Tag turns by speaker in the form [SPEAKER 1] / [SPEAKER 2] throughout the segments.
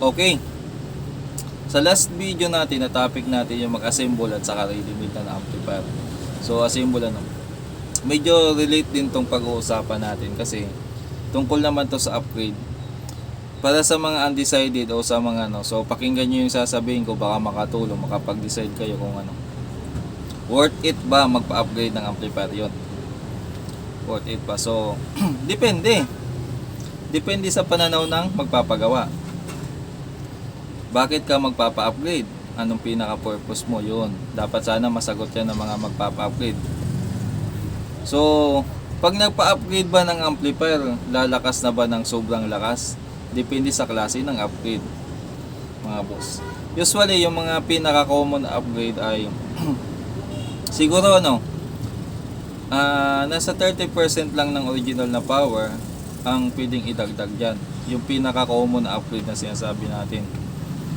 [SPEAKER 1] Okay. Sa last video natin, na topic natin yung mag-assemble at saka ready-made na amplifier. So, assemble ano. Medyo relate din tong pag-uusapan natin kasi tungkol naman to sa upgrade. Para sa mga undecided o sa mga ano, so pakinggan nyo yung sasabihin ko baka makatulong, makapag-decide kayo kung ano. Worth it ba magpa-upgrade ng amplifier yon? Worth it ba? So, depende. Depende sa pananaw ng magpapagawa. Bakit ka magpapa-upgrade? Anong pinaka-purpose mo? Yun. Dapat sana masagot yan ng mga magpapa-upgrade. So, pag nagpa-upgrade ba ng amplifier, lalakas na ba ng sobrang lakas? Depende sa klase ng upgrade, mga boss. Usually, yung mga pinaka-common na upgrade ay siguro ano, ah nasa 30% lang ng original na power ang pwedeng idagdag dyan. Yung pinaka-common na upgrade na sinasabi natin.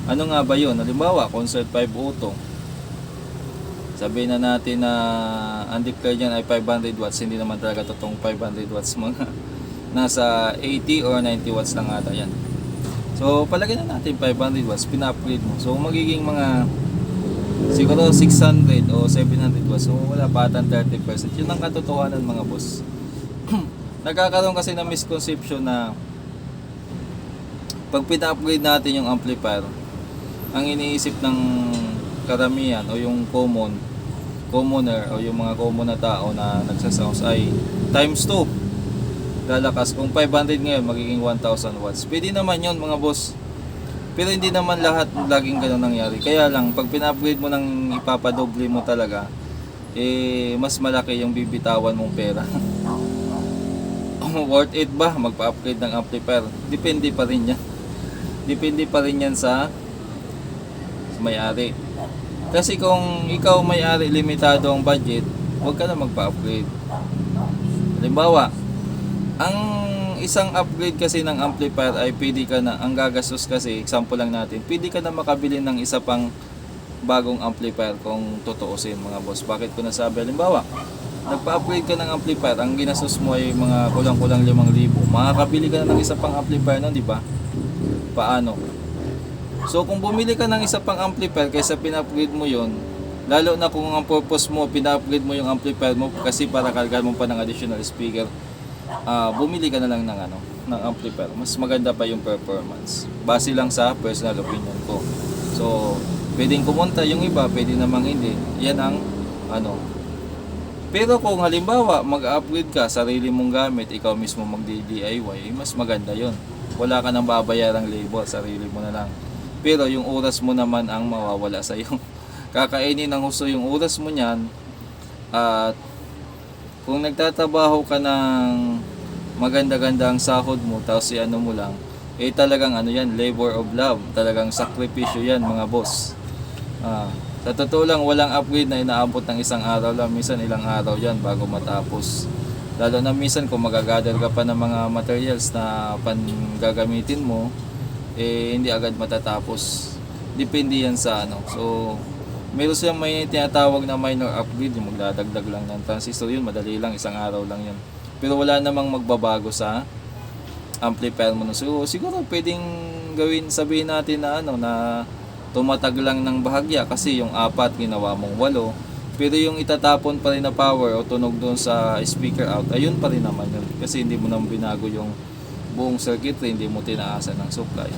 [SPEAKER 1] Ano nga ba yun? Halimbawa, Concert 5 Auto. Sabihin na natin na ang declare dyan ay 500 watts. Hindi naman talaga totoong 500 watts. Mga nasa 80 or 90 watts lang ata yan. So, palagay na natin 500 watts. Pina-upgrade mo. So, magiging mga siguro 600 o 700 watts. So, wala pa atang 30%. Yun ang katotohanan mga boss. Nagkakaroon kasi ng misconception na pag pina-upgrade natin yung amplifier, ang iniisip ng karamihan o yung common commoner o yung mga common na tao na nagsasounds ay times 2 lalakas. Kung 500 ngayon magiging 1000 watts. Pwede naman yon mga boss. Pero hindi naman lahat laging ganun nangyari. Kaya lang pag pina-upgrade mo ng ipapadoble mo talaga eh mas malaki yung bibitawan mong pera. Worth it ba magpa-upgrade ng amplifier? Depende pa rin yan. Depende pa rin yan sa may-ari. Kasi kung ikaw may-ari, limitado ang budget, huwag ka na magpa-upgrade. Halimbawa, ang isang upgrade kasi ng amplifier ay pwede ka na, ang gagastos kasi, example lang natin, pwede ka na makabili ng isa pang bagong amplifier kung tutuusin mga boss. Bakit ko nasabi? Halimbawa, nagpa-upgrade ka ng amplifier, ang ginastos mo ay mga kulang-kulang 5,000. Makakabili ka na ng isa pang amplifier nun, di ba? Paano? So kung bumili ka ng isa pang amplifier kaysa pina-upgrade mo yon, lalo na kung ang purpose mo, pina-upgrade mo yung amplifier mo kasi para kargahan mo pa ng additional speaker, ah bumili ka na lang ng ano, ng amplifier. Mas maganda pa yung performance. Base lang sa personal opinion ko. So, pwedeng kumonta yung iba, pwede namang hindi. Yan ang ano. Pero kung halimbawa mag-upgrade ka, sarili mong gamit, ikaw mismo mag-DIY, mas maganda yon. Wala ka nang babayarang labor, sarili mo na lang. Pero yung oras mo naman ang mawawala sa iyo. Kakainin ng husto yung oras mo niyan. At kung nagtatrabaho ka ng maganda-ganda ang sahod mo tapos si ano mo lang eh talagang ano yan labor of love. Talagang sakripisyo yan mga boss. Ah, sa totoo lang walang upgrade na inaabot ng isang araw lang. Minsan ilang araw yan bago matapos. Lalo na minsan kung magagather ka pa ng mga materials na panggagamitin mo eh hindi agad matatapos. Depende yan sa ano. So, meron silang may tinatawag na minor upgrade, yung magdadagdag lang ng transistor yun, madali lang, isang araw lang yun. Pero wala namang magbabago sa amplifier mo. So, siguro pwedeng gawin, sabihin natin na ano, na tumatag lang ng bahagya kasi yung apat ginawa mong walo. Pero yung itatapon pa rin na power o tunog doon sa speaker out, ayun pa rin naman yun. Kasi hindi mo nang binago yung buong circuitry hindi mo tinaasan ng supply.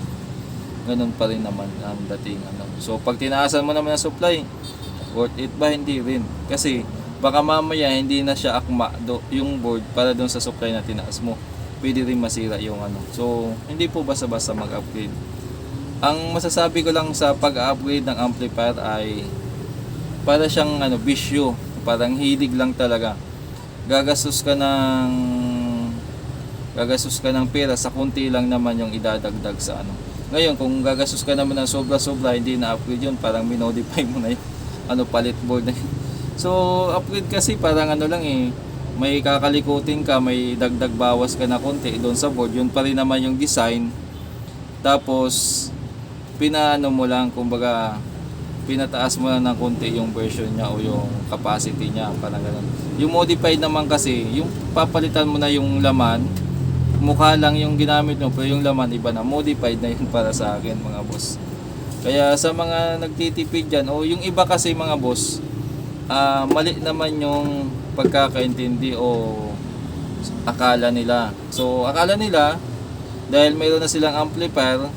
[SPEAKER 1] Ganun pa rin naman ang dating ano. so pag tinaasan mo naman ng supply worth it ba? Hindi rin. Kasi baka mamaya hindi na siya akma do, yung board para doon sa supply na tinaas mo. Pwede rin masira yung ano. So hindi po basta-basta mag-upgrade. Ang masasabi ko lang sa pag-upgrade ng amplifier ay para siyang ano bisyo. Parang hilig lang talaga. Gagastos ka ng gagastos ka ng pera sa kunti lang naman yung idadagdag sa ano. Ngayon, kung gagastos ka naman ng sobra-sobra, hindi na upgrade yun, parang minodify mo na yung ano, palit board na yun. So, upgrade kasi parang ano lang eh, may kakalikutin ka, may dagdag bawas ka na konti doon sa board, yun pa rin naman yung design. Tapos, pinaano mo lang, kumbaga, pinataas mo lang ng konti yung version niya o yung capacity niya, parang ganun. Yung modified naman kasi, yung papalitan mo na yung laman, mukha lang yung ginamit mo pero yung laman iba na. Modified na yun para sa akin mga boss. Kaya sa mga nagtitipid dyan o yung iba kasi mga boss ah, mali naman yung pagkakaintindi o akala nila. So akala nila dahil mayroon na silang amplifier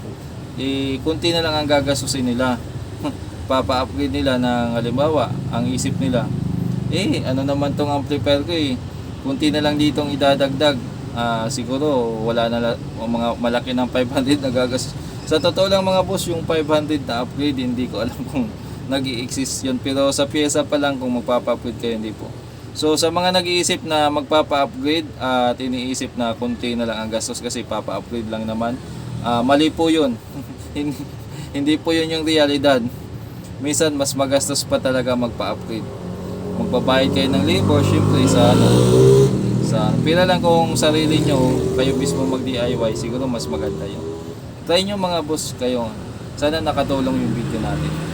[SPEAKER 1] eh kunti na lang ang gagasusin nila. Papa-upgrade nila ng halimbawa ang isip nila eh ano naman tong amplifier ko eh? Kunti na lang ditong idadagdag ah, siguro wala na mga malaki ng 500 na gagas sa totoo lang mga boss yung 500 na upgrade hindi ko alam kung nag exist yun. Pero sa pyesa pa lang kung magpapa-upgrade kayo hindi po. So sa mga nag-iisip na magpapa-upgrade at iniisip na kunti na lang ang gastos kasi papa-upgrade lang naman. Ah, mali po yun. Hindi po yun yung realidad. Minsan mas magastos pa talaga magpa-upgrade. Magbabayad kayo ng labor syempre sa ano sa pila lang kung sarili nyo kayo mismo mag DIY siguro mas maganda yun. Try nyo mga boss kayo. Sana nakatulong yung video natin